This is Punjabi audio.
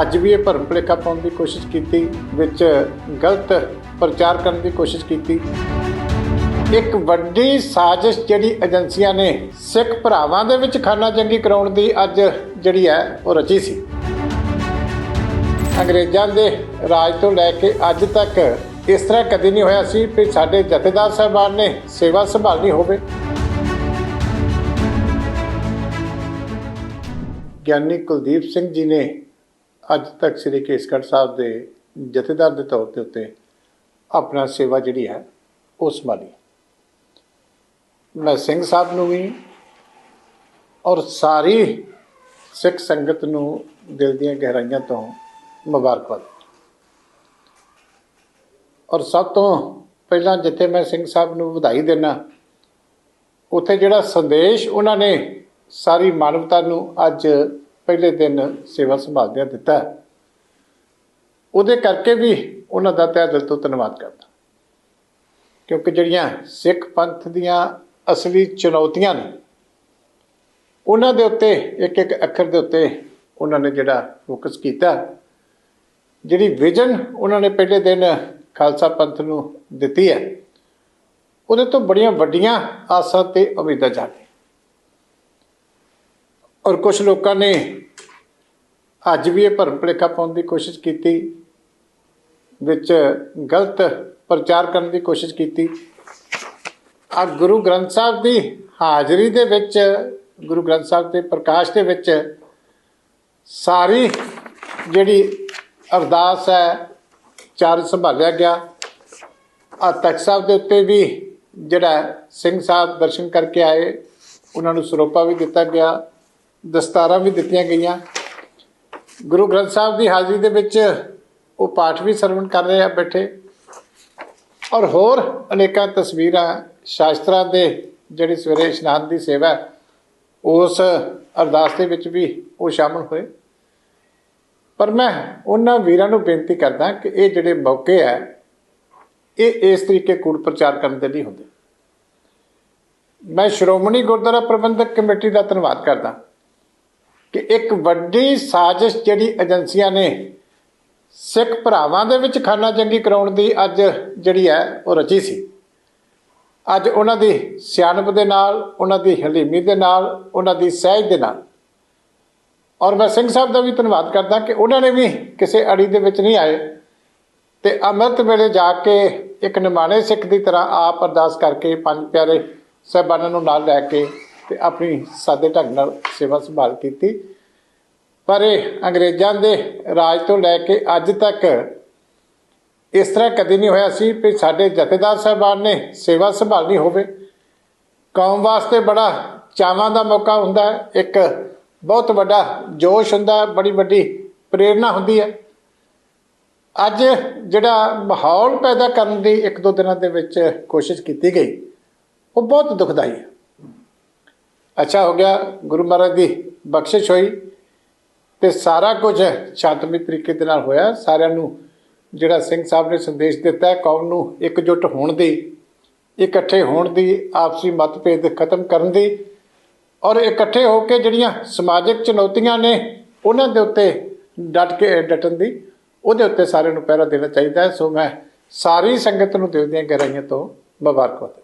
ਅੱਜ ਵੀ ਇਹ ਭਰਮ ਭੁਲੇਖਾ ਪਾਉਣ ਦੀ ਕੋਸ਼ਿਸ਼ ਕੀਤੀ, ਵਿੱਚ ਗਲਤ ਪ੍ਰਚਾਰ ਕਰਨ ਦੀ ਕੋਸ਼ਿਸ਼ ਕੀਤੀ। ਇੱਕ ਵੱਡੀ ਸਾਜ਼ਿਸ਼ ਜਿਹੜੀ ਏਜੰਸੀਆਂ ਨੇ ਸਿੱਖ ਭਰਾਵਾਂ ਦੇ ਵਿੱਚ ਖਾਨਾ ਜੰਗੀ ਕਰਾਉਣ ਦੀ ਅੱਜ ਜਿਹੜੀ ਹੈ, ਉਹ ਰਚੀ ਸੀ। ਅੰਗਰੇਜ਼ਾਂ ਦੇ ਰਾਜ ਤੋਂ ਲੈ ਕੇ ਅੱਜ ਤੱਕ ਇਸ ਤਰ੍ਹਾਂ ਕਦੇ ਨਹੀਂ ਹੋਇਆ ਸੀ ਕਿ ਸਾਡੇ ਜਥੇਦਾਰ ਸਾਹਿਬਾਨ ਨੇ ਸੇਵਾ ਸੰਭਾਲਣੀ ਹੋਵੇ। ਗਿਆਨੀ ਕੁਲਦੀਪ ਸਿੰਘ ਜੀ ਨੇ ਅੱਜ ਤੱਕ ਸ੍ਰੀ ਕੇਸਗੜ੍ਹ ਸਾਹਿਬ ਦੇ ਜਥੇਦਾਰ ਦੇ ਤੌਰ ਤੇ ਉੱਤੇ ਆਪਣਾ ਸੇਵਾ ਜਿਹੜੀ ਹੈ, ਉਹ ਸੰਭਾਲੀ ਮੈਂ ਸਿੰਘ ਸਾਹਿਬ ਨੂੰ ਵੀ ਔਰ ਸਾਰੀ ਸਿੱਖ ਸੰਗਤ ਨੂੰ ਦਿਲ ਦੀਆਂ ਗਹਿਰਾਈਆਂ ਤੋਂ ਮੁਬਾਰਕਬਾਦ ਔਰ ਸਭ ਤੋਂ ਪਹਿਲਾਂ ਜਿੱਥੇ ਮੈਂ ਸਿੰਘ ਸਾਹਿਬ ਨੂੰ ਵਧਾਈ ਦੇਣਾ ਉੱਥੇ ਜਿਹੜਾ ਸੰਦੇਸ਼ ਉਹਨਾਂ ਨੇ ਸਾਰੀ ਮਾਨਵਤਾ ਨੂੰ ਅੱਜ ਪਹਿਲੇ ਦਿਨ ਸੇਵਾ ਸੰਭਾਲਦਿਆਂ ਦਿੱਤਾ ਉਹਦੇ ਕਰਕੇ ਵੀ ਉਹਨਾਂ ਦਾ ਤਹਿ ਦਿਲ ਤੋਂ ਧੰਨਵਾਦ ਕਰਦਾ। ਕਿਉਂਕਿ ਜਿਹੜੀਆਂ ਸਿੱਖ ਪੰਥ ਦੀਆਂ ਅਸਲੀ ਚੁਣੌਤੀਆਂ ਨੇ, ਉਹਨਾਂ ਦੇ ਉੱਤੇ, ਇੱਕ ਇੱਕ ਅੱਖਰ ਦੇ ਉੱਤੇ ਉਹਨਾਂ ਨੇ ਜਿਹੜਾ ਫੋਕਸ ਕੀਤਾ। ਜਿਹੜੀ ਵਿਜ਼ਨ ਉਹਨਾਂ ਨੇ ਪਹਿਲੇ ਦਿਨ ਖਾਲਸਾ ਪੰਥ ਨੂੰ ਦਿੱਤੀ ਹੈ, ਉਹਦੇ ਤੋਂ ਬੜੀਆਂ ਵੱਡੀਆਂ ਆਸਾਂ ਤੇ ਉਮੀਦਾਂ ਜਾਗੇ ਔਰ ਕੁਝ ਲੋਕਾਂ ਨੇ ਅੱਜ ਵੀ ਇਹ ਭਰਮ ਭੁਲੇਖਾ ਪਾਉਣ ਦੀ ਕੋਸ਼ਿਸ਼ ਕੀਤੀ, ਵਿੱਚ ਗਲਤ ਪ੍ਰਚਾਰ ਕਰਨ ਦੀ ਕੋਸ਼ਿਸ਼ ਕੀਤੀ। ਆ ਗੁਰੂ ਗ੍ਰੰਥ ਸਾਹਿਬ ਦੀ ਹਾਜ਼ਰੀ ਦੇ ਵਿੱਚ, ਗੁਰੂ ਗ੍ਰੰਥ ਸਾਹਿਬ ਦੇ ਪ੍ਰਕਾਸ਼ ਦੇ ਵਿੱਚ ਸਾਰੀ ਜਿਹੜੀ ਅਰਦਾਸ ਹੈ, ਚਾਰ ਸੰਭਾਲਿਆ ਗਿਆ। ਆ ਤਖਤ ਸਾਹਿਬ ਦੇ ਉੱਤੇ ਵੀ ਜਿਹੜਾ ਸਿੰਘ ਸਾਹਿਬ ਦਰਸ਼ਨ ਕਰਕੇ ਆਏ, ਉਹਨਾਂ ਨੂੰ ਸਰੋਪਾ ਵੀ ਦਿੱਤਾ ਗਿਆ। ਦਸਤਾਰਾਂ ਵੀ ਦਿੱਤੀਆਂ ਗਈਆਂ। ਗੁਰੂ ਗ੍ਰੰਥ ਸਾਹਿਬ ਦੀ ਹਾਜ਼ਰੀ ਦੇ ਵਿੱਚ ਉਹ ਪਾਠ ਵੀ ਸਰਵਣ ਕਰ ਰਹੇ ਆ ਬੈਠੇ। ਔਰ ਹੋਰ ਅਨੇਕਾਂ ਤਸਵੀਰਾਂ ਸ਼ਾਸਤਰਾਂ ਦੇ ਜਿਹੜੀ ਸਵੇਰੇ ਇਸ਼ਨਾਨ ਦੀ ਸੇਵਾ ਉਸ ਅਰਦਾਸ ਦੇ ਵਿੱਚ ਵੀ ਉਹ ਸ਼ਾਮਲ ਹੋਏ। ਪਰ ਮੈਂ ਉਹਨਾਂ ਵੀਰਾਂ ਨੂੰ ਬੇਨਤੀ ਕਰਦਾ ਕਿ ਇਹ ਜਿਹੜੇ ਮੌਕੇ ਆ ਇਹ ਇਸ ਤਰੀਕੇ ਕੂੜ ਪ੍ਰਚਾਰ ਕਰਨ ਦੇ ਲਈ ਹੁੰਦੇ। ਮੈਂ ਸ਼੍ਰੋਮਣੀ ਗੁਰਦੁਆਰਾ ਪ੍ਰਬੰਧਕ ਕਮੇਟੀ ਦਾ ਧੰਨਵਾਦ ਕਰਦਾ। ਕਿ ਇੱਕ ਵੱਡੀ ਸਾਜ਼ਿਸ਼ ਜਿਹੜੀ ਏਜੰਸੀਆਂ ਨੇ ਸਿੱਖ ਭਰਾਵਾਂ ਦੇ ਵਿੱਚ ਖਾਨਾ ਜੰਗੀ ਕਰਾਉਣ ਦੀ ਅੱਜ ਜਿਹੜੀ ਹੈ ਉਹ ਰਚੀ ਸੀ। ਅੱਜ ਉਹਨਾਂ ਦੀ ਸਿਆਣਪ ਦੇ ਨਾਲ, ਉਹਨਾਂ ਦੀ ਹਲੀਮੀ ਦੇ ਨਾਲ, ਉਹਨਾਂ ਦੀ ਸਹਿਜ ਦੇ ਨਾਲ। ਔਰ ਮੈਂ ਸਿੰਘ ਸਾਹਿਬ ਦਾ ਵੀ ਧੰਨਵਾਦ ਕਰਦਾ ਕਿ ਉਹਨਾਂ ਨੇ ਵੀ ਕਿਸੇ ਅੜੀ ਦੇ ਵਿੱਚ ਨਹੀਂ ਆਏ ਤੇ ਅੰਮ੍ਰਿਤ ਵੇਲੇ ਜਾ ਕੇ ਇੱਕ ਨਿਮਾਣੇ ਸਿੱਖ ਦੀ ਤਰ੍ਹਾਂ ਆਪ ਅਰਦਾਸ ਕਰਕੇ ਪੰਜ ਪਿਆਰੇ ਸਾਹਿਬਾਨਾਂ ਨੂੰ ਨਾਲ ਲੈ ਕੇ ਤੇ ਆਪਣੀ ਸਾਦੇ ਢੰਗ ਨਾਲ ਸੇਵਾ ਸੰਭਾਲ ਕੀਤੀ। ਪਰ ਇਹ ਅੰਗਰੇਜ਼ਾਂ ਦੇ ਰਾਜ ਤੋਂ ਲੈ ਕੇ ਅੱਜ ਤੱਕ ਇਸ ਤਰ੍ਹਾਂ ਕਦੇ ਨਹੀਂ ਹੋਇਆ ਸੀ ਕਿ ਸਾਡੇ ਜਥੇਦਾਰ ਸਾਹਿਬਾਨ ਨੇ ਸੇਵਾ ਸੰਭਾਲਣੀ ਹੋਵੇ। ਕੌਮ ਵਾਸਤੇ ਬੜਾ ਚਾਵਾਂ ਦਾ ਮੌਕਾ ਹੁੰਦਾ ਹੈ। ਇੱਕ ਬਹੁਤ ਵੱਡਾ ਜੋਸ਼ ਹੁੰਦਾ ਹੈ। ਬੜੀ ਵੱਡੀ ਪ੍ਰੇਰਣਾ ਹੁੰਦੀ ਹੈ। ਅੱਜ ਜਿਹੜਾ ਮਾਹੌਲ ਪੈਦਾ ਕਰਨ ਦੀ ਇੱਕ ਦੋ ਦਿਨਾਂ ਦੇ ਵਿੱਚ ਕੋਸ਼ਿਸ਼ ਕੀਤੀ ਗਈ, ਉਹ ਬਹੁਤ ਦੁਖਦਾਈ ਹੈ। ਅੱਛਾ ਹੋ ਗਿਆ, ਗੁਰੂ ਮਹਾਰਾਜ ਦੀ ਬਖਸ਼ਿਸ਼ ਹੋਈ ਤੇ ਸਾਰਾ ਕੁਝ ਸ਼ਾਂਤਮਈ ਤਰੀਕੇ ਦੇ ਨਾਲ ਹੋਇਆ। ਸਾਰਿਆਂ ਨੂੰ ਜਿਹੜਾ ਸਿੰਘ ਸਾਹਿਬ ਨੇ ਸੰਦੇਸ਼ ਦਿੱਤਾ ਹੈ, ਕੌਮ ਨੂੰ ਇਕਜੁੱਟ ਹੋਣ ਦੀ, ਇਕੱਠੇ ਹੋਣ ਦੀ, ਆਪਸੀ ਮਤਭੇਦ ਖਤਮ ਕਰਨ ਦੀ ਔਰ ਇਕੱਠੇ ਹੋ ਕੇ ਜਿਹੜੀਆਂ ਸਮਾਜਿਕ ਚੁਣੌਤੀਆਂ ਨੇ, ਉਹਨਾਂ ਦੇ ਉੱਤੇ ਡਟ ਕੇ ਡਟਣ ਦੀ, ਉਹਦੇ ਉੱਤੇ ਸਾਰਿਆਂ ਨੂੰ ਪਹਿਰਾ ਦੇਣਾ ਚਾਹੀਦਾ ਹੈ। ਸੋ ਮੈਂ ਸਾਰੀ ਸੰਗਤ ਨੂੰ ਦਿਲ ਦੀਆਂ ਗਹਿਰਾਈਆਂ ਤੋਂ ਮੁਬਾਰਕਬਾਦ।